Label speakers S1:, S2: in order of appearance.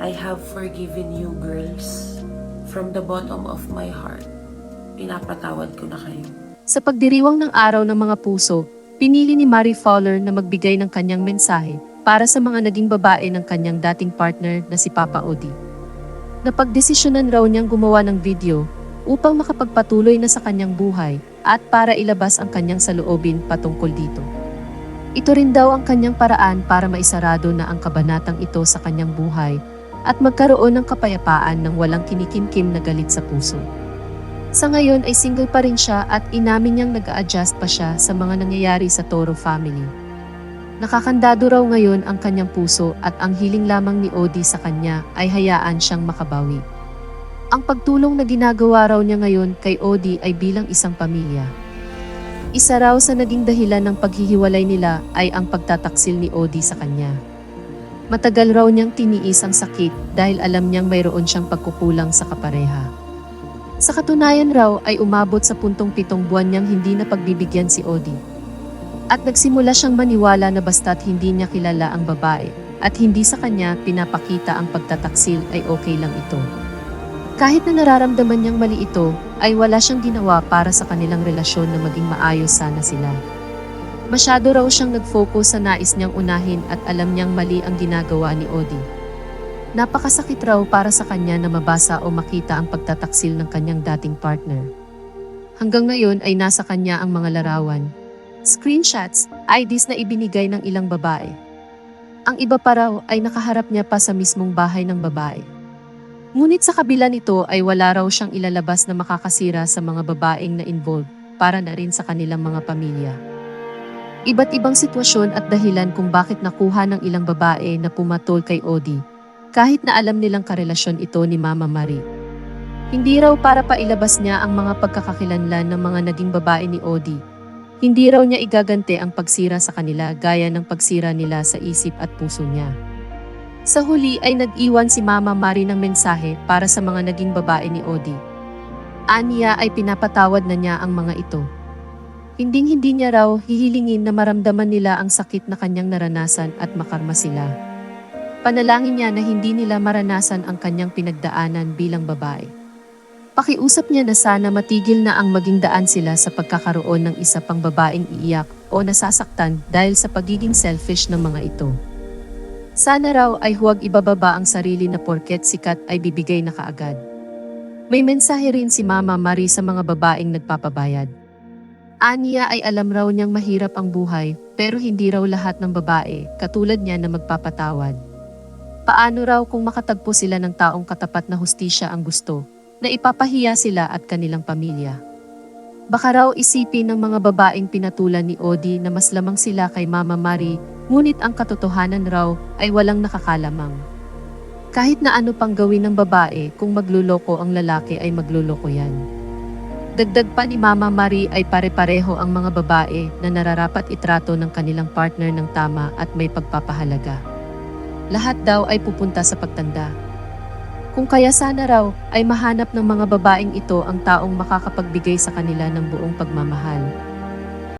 S1: I have forgiven you, girls. From the bottom of my heart, pinapatawad ko na kayo.
S2: Sa pagdiriwang ng araw ng mga puso, pinili ni Marie Fowler na magbigay ng kanyang mensahe para sa mga naging babae ng kanyang dating partner na si Papa Odi. Napagdesisyonan raw niyang gumawa ng video upang makapagpatuloy na sa kanyang buhay at para ilabas ang kanyang saloobin patungkol dito. Ito rin daw ang kanyang paraan para maisarado na ang kabanatang ito sa kanyang buhay at magkaroon ng kapayapaan ng walang kinikimkim na galit sa puso. Sa ngayon ay single pa rin siya at inamin niyang nag adjust pa siya sa mga nangyayari sa Toro family. Nakakandado raw ngayon ang kanyang puso at ang hiling lamang ni Odi sa kanya ay hayaan siyang makabawi. Ang pagtulong na ginagawa raw niya ngayon kay Odi ay bilang isang pamilya. Isa raw sa naging dahilan ng paghihiwalay nila ay ang pagtataksil ni Odi sa kanya. Matagal raw niyang tiniis ang sakit dahil alam niyang mayroon siyang pagkukulang sa kapareha. Sa katunayan raw ay umabot sa puntong pitong buwan niyang hindi na pagbibigyan si Odi. At nagsimula siyang maniwala na basta't hindi niya kilala ang babae at hindi sa kanya pinapakita ang pagtataksil ay okay lang ito. Kahit na nararamdaman niyang mali ito, ay wala siyang ginawa para sa kanilang relasyon na maging maayos sana sila. Masyado raw siyang nag-focus sa nais niyang unahin at alam niyang mali ang ginagawa ni Odi. Napakasakit raw para sa kanya na mabasa o makita ang pagtataksil ng kanyang dating partner. Hanggang ngayon ay nasa kanya ang mga larawan, screenshots, IDs na ibinigay ng ilang babae. Ang iba pa raw ay nakaharap niya pa sa mismong bahay ng babae. Ngunit sa kabila nito ay wala raw siyang ilalabas na makakasira sa mga babaeng na involved para na rin sa kanilang mga pamilya. Iba't ibang sitwasyon at dahilan kung bakit nakuha ng ilang babae na pumatol kay Odi, kahit na alam nilang karelasyon ito ni Mama Marie. Hindi raw para pailabas niya ang mga pagkakakilanlan ng mga naging babae ni Odi. Hindi raw niya igagante ang pagsira sa kanila gaya ng pagsira nila sa isip at puso niya. Sa huli ay nag-iwan si Mama Marie ng mensahe para sa mga naging babae ni Odi. Aniya ay pinapatawad na niya ang mga ito. Hinding-hindi niya raw hihilingin na maramdaman nila ang sakit na kanyang naranasan at makarma sila. Panalangin niya na hindi nila maranasan ang kanyang pinagdaanan bilang babae. Pakiusap niya na sana matigil na ang maging daan sila sa pagkakaroon ng isa pang babaeng iiyak o nasasaktan dahil sa pagiging selfish ng mga ito. Sana raw ay huwag ibababa ang sarili na porket sikat ay bibigay na kaagad. May mensahe rin si Mama Marie sa mga babaeng nagpapabayad. Aniya ay alam raw niyang mahirap ang buhay pero hindi raw lahat ng babae katulad niya na magpapatawad. Paano raw kung makatagpo sila ng taong katapat na hustisya ang gusto na ipapahiya sila at kanilang pamilya? Baka raw isipin ng mga babaeng pinatulan ni Odi na mas lamang sila kay Mama Marie ngunit ang katotohanan raw ay walang nakakalamang. Kahit na ano pang gawin ng babae kung magluloko ang lalaki ay magluloko yan. Dagdag pa ni Mama Marie ay pare-pareho ang mga babae na nararapat itrato ng kanilang partner ng tama at may pagpapahalaga. Lahat daw ay pupunta sa pagtanda. Kung kaya sana raw ay mahanap ng mga babaeng ito ang taong makakapagbigay sa kanila ng buong pagmamahal